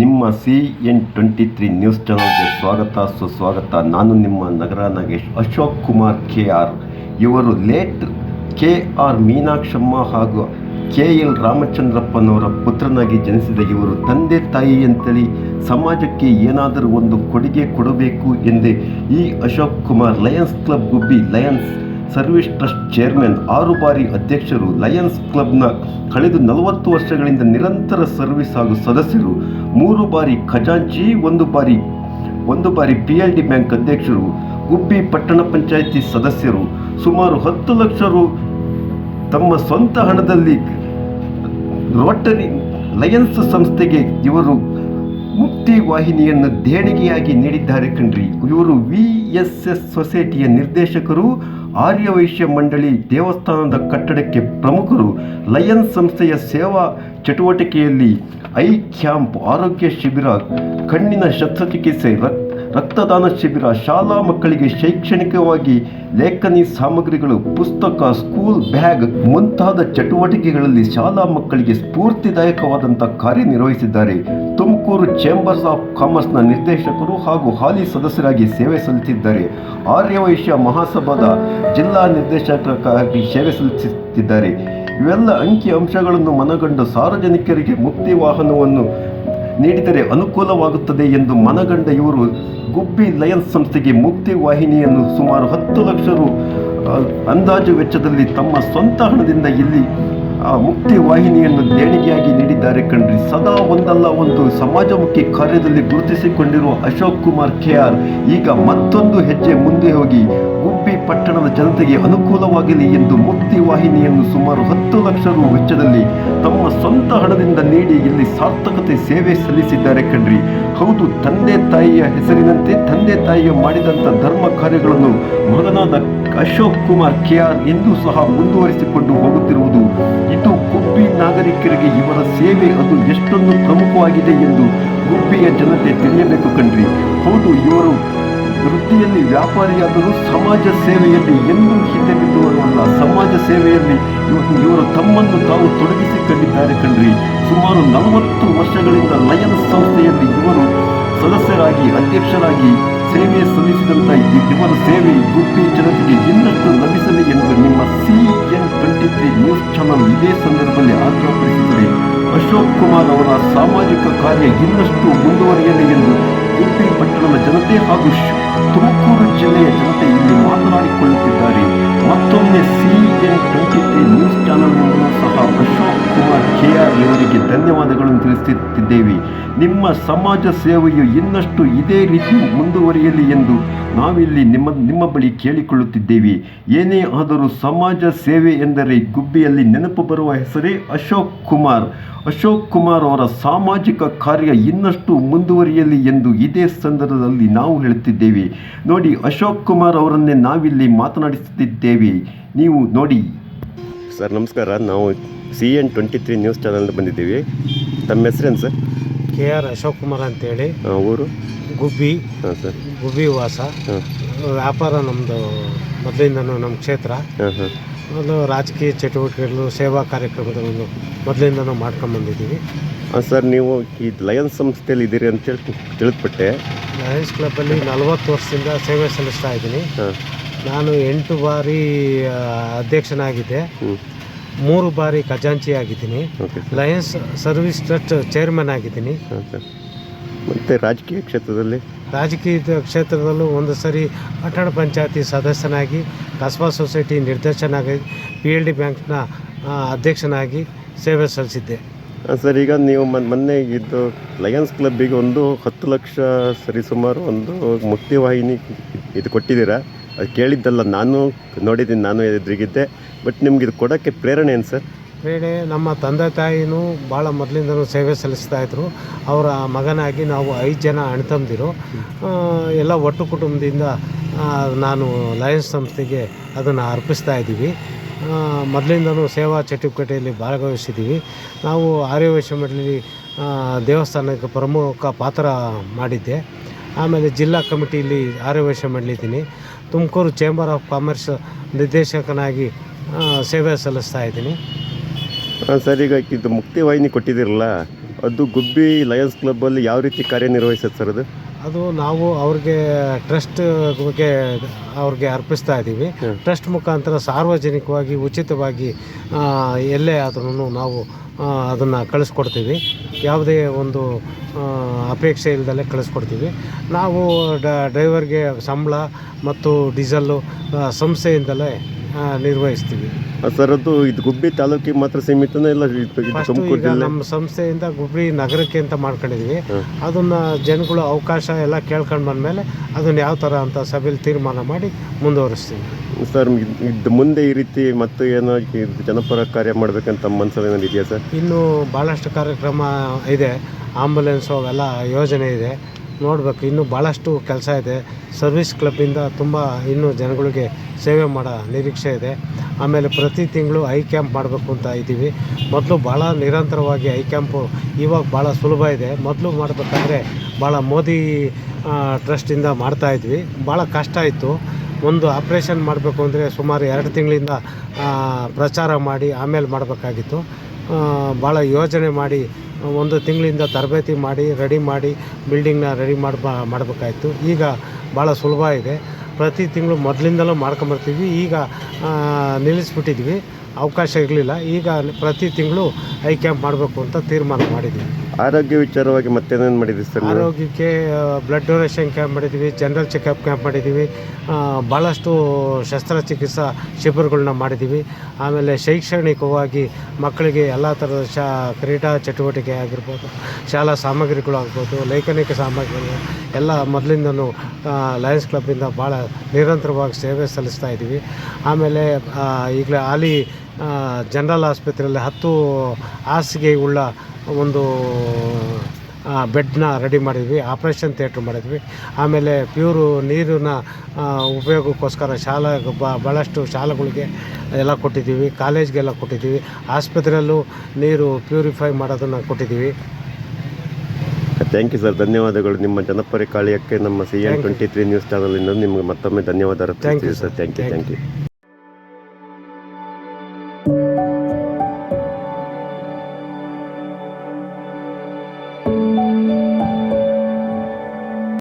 ನಿಮ್ಮ C N twenty three news ಚಾನಲ್ಗೆ ಸ್ವಾಗತ, ಸುಸ್ವಾಗತ. ನಾನು ನಿಮ್ಮ ನಗರ ನಾಗೇಶ್ ಅಶೋಕ್ ಕುಮಾರ್ ಕೆ ಆರ್. ಇವರು ಲೇಟ್ ಕೆ ಆರ್ ಮೀನಾಕ್ಷಮ್ಮ ಹಾಗೂ ಕೆ ಎಲ್ ರಾಮಚಂದ್ರಪ್ಪನವರ ಪುತ್ರನಾಗಿ ಜನಿಸಿದ ಇವರು ತಂದೆ ತಾಯಿ ಅಂತೇಳಿ ಸಮಾಜಕ್ಕೆ ಏನಾದರೂ ಒಂದು ಕೊಡುಗೆ ಕೊಡಬೇಕು ಎಂದೇ ಈ Ashok Kumar Lions Club Gubbi Lions Service Trust chairman ಆರು ಬಾರಿ ಅಧ್ಯಕ್ಷರು ಲಯನ್ಸ್ ಕ್ಲಬ್ನ ಕಳೆದ ನಲವತ್ತು ವರ್ಷಗಳಿಂದ ನಿರಂತರ ಸರ್ವಿಸ್ ಹಾಗೂ ಸದಸ್ಯರು, ಮೂರು ಬಾರಿ ಖಜಾಂಚಿ, ಒಂದು ಬಾರಿ ಒಂದು ಬಾರಿ ಪಿ ಎಲ್ ಡಿ ಬ್ಯಾಂಕ್ ಅಧ್ಯಕ್ಷರು, ಗುಬ್ಬಿ ಪಟ್ಟಣ ಪಂಚಾಯಿತಿ ಸದಸ್ಯರು, ಸುಮಾರು ಹತ್ತು ಲಕ್ಷ ರು ತಮ್ಮ ಸ್ವಂತ ಹಣದಲ್ಲಿ ರೋಟರಿ ಲಯನ್ಸ್ ಸಂಸ್ಥೆಗೆ ಇವರು ಮುಕ್ತಿ ವಾಹಿನಿಯನ್ನು ದೇಣಿಗೆಯಾಗಿ ನೀಡಿದ್ದಾರೆ ಕಣ್ರಿ. ಇವರು ವಿ ಎಸ್ ಎಸ್ ಸೊಸೈಟಿಯ ನಿರ್ದೇಶಕರು ಆರ್ಯವೈಶ್ಯ ಮಂಡಳಿ ದೇವಸ್ಥಾನದ ಕಟ್ಟಡಕ್ಕೆ ಪ್ರಮುಖರು ಲಯನ್ಸ್ ಸಂಸ್ಥೆಯ ಸೇವಾ ಚಟುವಟಿಕೆಯಲ್ಲಿ ಐ ಕ್ಯಾಂಪ್ ಆರೋಗ್ಯ ಶಿಬಿರ, ಕಣ್ಣಿನ ಶಸ್ತ್ರಚಿಕಿತ್ಸೆ ರಕ್ ರಕ್ತದಾನ ಶಿಬಿರ ಶಾಲಾ ಮಕ್ಕಳಿಗೆ ಶೈಕ್ಷಣಿಕವಾಗಿ ಲೇಖನಿ ಸಾಮಗ್ರಿಗಳು, ಪುಸ್ತಕ, ಸ್ಕೂಲ್ ಬ್ಯಾಗ್ ಮುಂತಾದ ಚಟುವಟಿಕೆಗಳಲ್ಲಿ ಶಾಲಾ ಮಕ್ಕಳಿಗೆ ಸ್ಫೂರ್ತಿದಾಯಕವಾದಂಥ ಕಾರ್ಯನಿರ್ವಹಿಸಿದ್ದಾರೆ ತುಮಕೂರು ಚೇಂಬರ್ಸ್ ಆಫ್ ಕಾಮರ್ಸ್ನ ನಿರ್ದೇಶಕರು ಹಾಗೂ ಹಾಲಿ ಸದಸ್ಯರಾಗಿ ಸೇವೆ ಸಲ್ಲಿಸಿದ್ದಾರೆ. ಆರ್ಯವೈಶ್ಯ ಮಹಾಸಭಾದ ಜಿಲ್ಲಾ ನಿರ್ದೇಶಕರಾಗಿ ಸೇವೆ ಸಲ್ಲಿಸುತ್ತಿದ್ದಾರೆ. ಇವೆಲ್ಲ ಅಂಕಿ ಅಂಶಗಳನ್ನು ಮನಗಂಡು ಸಾರ್ವಜನಿಕರಿಗೆ ಮುಕ್ತಿ ವಾಹನವನ್ನು ನೀಡಿದರೆ ಅನುಕೂಲವಾಗುತ್ತದೆ ಎಂದು ಮನಗಂಡ ಇವರು ಗುಬ್ಬಿ ಲಯನ್ಸ್ ಸಂಸ್ಥೆಗೆ ಮುಕ್ತಿ ವಾಹಿನಿಯನ್ನು ಸುಮಾರು ಹತ್ತು ಲಕ್ಷ ರು ಅಂದಾಜು ವೆಚ್ಚದಲ್ಲಿ ತಮ್ಮ ಸ್ವಂತ ಹಣದಿಂದ ಇಲ್ಲಿ, ಆ, ಮುಕ್ತಿ ವಾಹಿನಿಯನ್ನು ದೇಣಿಗೆಯಾಗಿ ನೀಡಿದ್ದಾರೆ ಕಣ್ರಿ. ಸದಾ ಒಂದಲ್ಲ ಒಂದು ಸಮಾಜಮುಖಿ ಕಾರ್ಯದಲ್ಲಿ ಗುರುತಿಸಿಕೊಂಡಿರುವ ಅಶೋಕ್ ಕುಮಾರ್ ಕೆ ಆರ್ ಈಗ ಮತ್ತೊಂದು ಹೆಜ್ಜೆ ಮುಂದೆ ಹೋಗಿ ಪಟ್ಟಣದ ಜನತೆಗೆ ಅನುಕೂಲವಾಗಲಿ ಎಂದು ಮುಕ್ತಿ ವಾಹಿನಿಯನ್ನು ಸುಮಾರು ಹತ್ತು ಲಕ್ಷ ರು ವೆಚ್ಚದಲ್ಲಿ ತಮ್ಮ ಸ್ವಂತ ಹಣದಿಂದ ನೀಡಿ ಇಲ್ಲಿ ಸಾರ್ಥಕತೆ ಸೇವೆ ಸಲ್ಲಿಸಿದ್ದಾರೆ ಕಣ್ರಿ. ಹೌದು, ತಂದೆ ತಾಯಿಯ ಹೆಸರಿನಂತೆ ತಂದೆ ತಾಯಿಯ ಮಾಡಿದಂಥ ಧರ್ಮ ಕಾರ್ಯಗಳನ್ನು ಮಗನಾದ ಅಶೋಕ್ ಕುಮಾರ್ ಕೆ ಆರ್ ಎಂದೂ ಸಹ ಮುಂದುವರಿಸಿಕೊಂಡು ಹೋಗುತ್ತಿರುವುದು. ಇದು ಗುಬ್ಬಿ ನಾಗರಿಕರಿಗೆ ಇವರ ಸೇವೆ ಅದು ಎಷ್ಟೊಂದು ಪ್ರಮುಖವಾಗಿದೆ ಎಂದು ಗುಬ್ಬಿಯ ಜನತೆ ತಿಳಿಯಬೇಕು ಕಣ್ರಿ. ಹೌದು, ಇವರು ವೃತ್ತಿಯಲ್ಲಿ ವ್ಯಾಪಾರಿಯಾದರೂ ಸಮಾಜ ಸೇವೆಯಲ್ಲಿ ಎಂದೂ ಹಿಂದೆ ಬಿದ್ದುವರಲ್ಲ ಸಮಾಜ ಸೇವೆಯಲ್ಲಿ ಇವತ್ತು ಇವರು ತಮ್ಮನ್ನು ತಾವು ತೊಡಗಿಸಿಕೊಂಡಿದ್ದಾರೆ ಕಣ್ರಿ. ಸುಮಾರು ನಲವತ್ತು ವರ್ಷಗಳಿಂದ ಲಯನ್ಸ್ ಸಂಸ್ಥೆಯಲ್ಲಿ ಇವರು ಸದಸ್ಯರಾಗಿ, ಅಧ್ಯಕ್ಷರಾಗಿ ಸೇವೆ ಸಲ್ಲಿಸಿದಂಥ ಇವರ ಸೇವೆ ಗುಬ್ಬಿ ಜನತೆಗೆ ಇನ್ನಷ್ಟು ಲಭಿಸಲಿ ಎಂದು ನಿಮ್ಮ C N twenty three news channel ಇದೇ ಸಂದರ್ಭದಲ್ಲಿ ಆಗ್ರಹಪಡಿಸಿದರೆ ಅಶೋಕ್ ಕುಮಾರ್ ಅವರ ಸಾಮಾಜಿಕ ಕಾರ್ಯ ಇನ್ನಷ್ಟು ಮುಂದುವರಿಯಲಿ ಎಂದು ಗುಬ್ಬಿ ಪಟ್ಟಣದ ಜನತೆ ಹಾಗೂ ತುಮಕೂರು ಜಿಲ್ಲೆಯ ಜನತೆ ಇಲ್ಲಿ ಮಾತನಾಡಿಕೊಳ್ಳುತ್ತಿದ್ದಾರೆ. ಮತ್ತೊಮ್ಮೆ C N twenty three news channel ಸಹ ಇವರಿಗೆ ಧನ್ಯವಾದಗಳನ್ನು ತಿಳಿಸುತ್ತಿದ್ದೇವೆ. ನಿಮ್ಮ ಸಮಾಜ ಸೇವೆಯು ಇನ್ನಷ್ಟು ಇದೇ ರೀತಿ ಮುಂದುವರಿಯಲಿ ಎಂದು ನಾವಿಲ್ಲಿ ನಿಮ್ಮ ನಿಮ್ಮ ಬಳಿ ಕೇಳಿಕೊಳ್ಳುತ್ತಿದ್ದೇವೆ. ಏನೇ ಆದರೂ ಸಮಾಜ ಸೇವೆ ಎಂದರೆ ಗುಬ್ಬಿಯಲ್ಲಿ ನೆನಪು ಬರುವ ಹೆಸರೇ ಅಶೋಕ್ ಕುಮಾರ್. ಅಶೋಕ್ ಕುಮಾರ್ ಅವರ ಸಾಮಾಜಿಕ ಕಾರ್ಯ ಇನ್ನಷ್ಟು ಮುಂದುವರಿಯಲಿ ಎಂದು ಇದೇ ಸಂದರ್ಭದಲ್ಲಿ ನಾವು ಹೇಳುತ್ತಿದ್ದೇವೆ. ನೋಡಿ, ಅಶೋಕ್ ಕುಮಾರ್ ಅವರನ್ನೇ ನಾವಿಲ್ಲಿ ಮಾತನಾಡಿಸುತ್ತಿದ್ದೇವೆ. ನೀವು ನೋಡಿ. ಸರ್, ನಮಸ್ಕಾರ. ನಾವು C N twenty three news channel ಬಂದಿದ್ದೀವಿ. ತಮ್ಮ ಹೆಸರೇನು sir? K R Ashok Kumar ಅಂತೇಳಿ. ಊರು? ಗುಬ್ಬಿ. ಹಾಂ ಸರ್. ಗುಬ್ಬಿ ವಾಸ. ವ್ಯಾಪಾರ ನಮ್ಮದು ಮೊದಲಿಂದನೂ ನಮ್ಮ ಕ್ಷೇತ್ರ. ಹಾಂ ಹಾಂ. ಮೊದಲು ರಾಜಕೀಯ ಚಟುವಟಿಕೆಗಳು ಸೇವಾ ಕಾರ್ಯಕ್ರಮಗಳನ್ನು ಮೊದಲಿಂದನೂ ಮಾಡ್ಕೊಂಬಂದಿದ್ದೀವಿ ಹಾಂ ಸರ್ ನೀವು ಈ ಲಯನ್ಸ್ ಸಂಸ್ಥೆಯಲ್ಲಿ ಇದ್ದೀರಿ ಅಂತೇಳಿ ತಿಳಿದ್ಬಿಟ್ಟೆ. ಲಯನ್ಸ್ ಕ್ಲಬ್ಬಲ್ಲಿ ನಲವತ್ತು ವರ್ಷದಿಂದ ಸೇವೆ ಸಲ್ಲಿಸ್ತಾ ಇದ್ದೀನಿ. ನಾನು ಎಂಟು ಬಾರಿ ಅಧ್ಯಕ್ಷನಾಗಿದ್ದೆ. ಮೂರು ಬಾರಿ ಖಜಾಂಚಿ ಆಗಿದ್ದೀನಿ. Okay sir Lions Service Trust chairman ಆಗಿದ್ದೀನಿ. ಮತ್ತೆ ಸರ್ ಮತ್ತು ರಾಜಕೀಯ ಕ್ಷೇತ್ರದಲ್ಲಿ? ರಾಜಕೀಯ ಕ್ಷೇತ್ರದಲ್ಲೂ ಒಂದು ಸರಿ ಪಟ್ಟಣ ಪಂಚಾಯತಿ ಸದಸ್ಯನಾಗಿ ಕಸ್ಬಾ ಸೊಸೈಟಿ ನಿರ್ದೇಶನಾಗಿ ಪಿ ಎಲ್ ಡಿ ಬ್ಯಾಂಕ್ನ ಆ, ಅಧ್ಯಕ್ಷನಾಗಿ ಸೇವೆ ಸಲ್ಲಿಸಿದ್ದೆ. ಸರ್ ಈಗ ನೀವು ಮೊನ್- ಮೊನ್ನೆ ಇದು ಲಯನ್ಸ್ ಕ್ಲಬ್ಬಿಗೆ ಒಂದು ಹತ್ತು ಲಕ್ಷ ಸರಿಸುಮಾರು ಒಂದು ಮುಕ್ತಿವಾಹಿನಿ ಇದು ಕೊಟ್ಟಿದ್ದೀರಾ? ಅದು ಕೇಳಿದ್ದಲ್ಲ, ನಾನು ನೋಡಿದ್ದೀನಿ, ನಾನು ಎದುರಿಗಿದ್ದೆ. ಬಟ್ ನಿಮ್ಗೆ ಇದು ಕೊಡೋಕ್ಕೆ ಪ್ರೇರಣೆ ಏನು ಸರ್? ಪ್ರೇರಣೆ, ನಮ್ಮ ತಂದೆ ತಾಯಿನೂ ಭಾಳ ಮೊದಲಿಂದನೂ ಸೇವೆ ಸಲ್ಲಿಸ್ತಾ ಇದ್ರು. ಅವರ ಮಗನಾಗಿ ನಾವು ಐದು ಜನ ಅಣ್ತಂದಿರು. ಎಲ್ಲ ಒಟ್ಟು ಕುಟುಂಬದಿಂದ ನಾನು ಲಯನ್ಸ್ ಸಂಸ್ಥೆಗೆ ಅದನ್ನು ಅರ್ಪಿಸ್ತಾ ಇದ್ದೀವಿ. ಮೊದಲಿಂದನೂ ಸೇವಾ ಚಟುವಟಿಕೆಯಲ್ಲಿ ಭಾಗವಹಿಸಿದ್ದೀವಿ. ನಾವು ಆರ್ಯವೈಶ್ಯ ಮಂಡಳಿ ದೇವಸ್ಥಾನಕ್ಕೆ ಪ್ರಮುಖ ಪಾತ್ರ ಮಾಡಿದ್ದೆ. ಆಮೇಲೆ ಜಿಲ್ಲಾ ಕಮಿಟಿಯಲ್ಲಿ ಆರ್ಯವೈಶ್ಯ ಮಂಡಳಿದ್ದೀನಿ. ತುಮಕೂರು ಚೇಂಬರ್ ಆಫ್ ಕಾಮರ್ಸ್ ನಿರ್ದೇಶಕನಾಗಿ ಸೇವೆ ಸಲ್ಲಿಸ್ತಾ ಇದ್ದೀನಿ. ಸರ್, ಈಗ ಇದು ಮುಕ್ತಿವಾಹಿನಿ ಕೊಟ್ಟಿದ್ದೀರಲ್ಲ, ಅದು ಗುಬ್ಬಿ ಲಯನ್ಸ್ ಕ್ಲಬ್ಬಲ್ಲಿ ಯಾವ ರೀತಿ ಕಾರ್ಯನಿರ್ವಹಿಸುತ್ತೆ ಸರ್ ಅದು? ಅದು ನಾವು ಅವ್ರಿಗೆ ಟ್ರಸ್ಟ್ ಬಗ್ಗೆ ಅವ್ರಿಗೆ ಅರ್ಪಿಸ್ತಾ ಇದ್ದೀವಿ. ಟ್ರಸ್ಟ್ ಮುಖಾಂತರ ಸಾರ್ವಜನಿಕವಾಗಿ ಉಚಿತವಾಗಿ ಎಲ್ಲೇ ಆದ್ರೂ ನಾವು ಅದನ್ನು ಕಳಿಸ್ಕೊಡ್ತೀವಿ. ಯಾವುದೇ ಒಂದು ಅಪೇಕ್ಷೆ ಇಲ್ಲದಲ್ಲೇ ಕಳಿಸ್ಕೊಡ್ತೀವಿ. ನಾವು ಡ್ರೈವರ್ಗೆ ಸಂಬಳ ಮತ್ತು ಡೀಸೆಲ್ಲು ಸಂಸ್ಥೆಯಿಂದಲೇ ನಿರ್ವಹಿಸ್ತೀವಿ. ಸರ್ ಅದು ಇದು ಗುಬ್ಬಿ ತಾಲೂಕಿಗೆ ಮಾತ್ರ ಸೀಮಿತನೇ ಇಲ್ಲ? ಇದು ಇದು ಫಸ್ಟ್ ತುಮಕೂರು ಈಗ ಜಿಲ್ಲೆ? ನಮ್ಮ ಸಂಸ್ಥೆಯಿಂದ ಗುಬ್ಬಿ ನಗರಕ್ಕೆ ಅಂತ ಮಾಡ್ಕೊಂಡಿದ್ವಿ. ಅದನ್ನ ಅದನ್ನು ಜನಗಳು ಅವಕಾಶ ಎಲ್ಲ ಕೇಳ್ಕೊಂಡು ಬಂದಮೇಲೆ ಅದನ್ನ ಯಾವ ಥರ ಅಂತ ಸಭೆಯಲ್ಲಿ ತೀರ್ಮಾನ ಮಾಡಿ ಮುಂದುವರಿಸ್ತೀವಿ. ಸರ್ ಇದ್- ಇದು ಮುಂದೆ ಈ ರೀತಿ ಮತ್ತೆ ಏನೋ ಇದು ಜನಪರ ಕಾರ್ಯ ಮಾಡ್ಬೇಕಂತ ತಮ್ಮ ಮನಸ್ಸಲ್ಲಿ ಏನಾದ್ರು ಇದೆಯಾ ಸರ್? ಇನ್ನು ಭಾಳಷ್ಟು ಕಾರ್ಯಕ್ರಮ ಇದೆ ಆಂಬುಲೆನ್ಸ್ ಅವೆಲ್ಲ ಯೋಜನೆ ಇದೆ. ನೋಡಬೇಕು. ಇನ್ನೂ ಭಾಳಷ್ಟು ಕೆಲಸ ಇದೆ. ಸರ್ವಿಸ್ ಕ್ಲಬ್ಬಿಂದ ತುಂಬ ಇನ್ನೂ ಜನಗಳಿಗೆ ಸೇವೆ ಮಾಡೋ ನಿರೀಕ್ಷೆ ಇದೆ. ಆಮೇಲೆ ಪ್ರತಿ ತಿಂಗಳು ಐ ಕ್ಯಾಂಪ್ ಮಾಡಬೇಕು ಅಂತ ಇದ್ದೀವಿ. ಮೊದಲು ಭಾಳ ನಿರಂತರವಾಗಿ ಐ ಕ್ಯಾಂಪು ಇವಾಗ ಭಾಳ ಸುಲಭ ಇದೆ. ಮೊದಲು ಮಾಡಬೇಕಾದ್ರೆ ಭಾಳ ಮೋದಿ ಟ್ರಸ್ಟಿಂದ ಮಾಡ್ತಾಯಿದ್ವಿ ಭಾಳ ಕಷ್ಟ ಇತ್ತು ಒಂದು ಆಪ್ರೇಷನ್ ಮಾಡಬೇಕು ಅಂದರೆ ಸುಮಾರು ಎರಡು ತಿಂಗಳಿಂದ ಪ್ರಚಾರ ಮಾಡಿ ಆಮೇಲೆ ಮಾಡಬೇಕಾಗಿತ್ತು. ಭಾಳ ಯೋಜನೆ ಮಾಡಿ ಒಂದು ತಿಂಗಳಿಂದ ತರಬೇತಿ ಮಾಡಿ, ರೆಡಿ ಮಾಡಿ ಬಿಲ್ಡಿಂಗ್ನ ರೆಡಿ ಮಾಡಿ ಮಾಡಬೇಕಾಯ್ತು. ಈಗ ಭಾಳ ಸುಲಭ ಇದೆ. ಪ್ರತಿ ತಿಂಗಳು ಮೊದಲಿಂದಲೂ ಮಾಡ್ಕೊಂಬರ್ತೀವಿ. ಈಗ ನಿಲ್ಲಿಸ್ಬಿಟ್ಟಿದ್ವಿ. ಅವಕಾಶ ಇರಲಿಲ್ಲ. ಈಗ ಪ್ರತಿ ತಿಂಗಳು ಐ ಕ್ಯಾಂಪ್ ಮಾಡಬೇಕು ಅಂತ ತೀರ್ಮಾನ ಮಾಡಿದ್ವಿ ಆರೋಗ್ಯ ವಿಚಾರವಾಗಿ ಮತ್ತೇನೇನು ಮಾಡಿದ್ರಿ ಸರ್ ಆರೋಗ್ಯಕ್ಕೆ ಬ್ಲಡ್ ಡೊನೇಷನ್ ಕ್ಯಾಂಪ್ ಮಾಡಿದ್ದೀವಿ ಜನರಲ್ ಚೆಕಪ್ ಕ್ಯಾಂಪ್ ಮಾಡಿದ್ದೀವಿ ಭಾಳಷ್ಟು ಶಸ್ತ್ರಚಿಕಿತ್ಸಾ ಶಿಬಿರಗಳನ್ನ ಮಾಡಿದ್ದೀವಿ ಆಮೇಲೆ ಶೈಕ್ಷಣಿಕವಾಗಿ ಮಕ್ಕಳಿಗೆ ಎಲ್ಲ ಥರದ ಶಾ, ಕ್ರೀಡಾ ಚಟುವಟಿಕೆ ಆಗಿರ್ಬೋದು, ಶಾಲಾ ಸಾಮಗ್ರಿಗಳು ಆಗ್ಬೋದು, ಲೈಕನಿಕ ಸಾಮಗ್ರಿಗಳು, ಎಲ್ಲ ಮೊದಲಿಂದನೂ ಲಯನ್ಸ್ ಕ್ಲಬ್ಬಿಂದ ಭಾಳ ನಿರಂತರವಾಗಿ ಸೇವೆ ಸಲ್ಲಿಸ್ತಾ ಇದ್ದೀವಿ ಆಮೇಲೆ ಈಗಲೇ ಹಾಲಿ ಜನರಲ್ ಆಸ್ಪತ್ರೆಯಲ್ಲಿ ಹತ್ತು ಹಾಸಿಗೆ ಉಳ್ಳ ಒಂದು ಬೆಡ್ನ ರೆಡಿ ಮಾಡಿದ್ವಿ ಆಪ್ರೇಷನ್ ಥಿಯೇಟ್ರ್ ಮಾಡಿದ್ವಿ. ಆಮೇಲೆ ಪ್ಯೂರು ನೀರಿನ ಉಪಯೋಗಕ್ಕೋಸ್ಕರ ಶಾಲಾ ಬ- ಭಾಳಷ್ಟು ಶಾಲೆಗಳಿಗೆ ಎಲ್ಲ ಕೊಟ್ಟಿದ್ದೀವಿ ಕಾಲೇಜ್ಗೆಲ್ಲ ಕೊಟ್ಟಿದ್ದೀವಿ. ಆಸ್ಪತ್ರೆಯಲ್ಲೂ ನೀರು ಪ್ಯೂರಿಫೈ ಮಾಡೋದನ್ನು ಕೊಟ್ಟಿದ್ದೀವಿ. ಥ್ಯಾಂಕ್ ಯು ಸರ್ ಧನ್ಯವಾದಗಳು. ನಿಮ್ಮ ಜನಪರಿ ಕಾಳಿಯಕ್ಕೆ ನಮ್ಮ C N twenty three news ಚಾನಲಿಂದ ನಿಮಗೆ ಮತ್ತೊಮ್ಮೆ ಧನ್ಯವಾದ thank you sir thank you thank you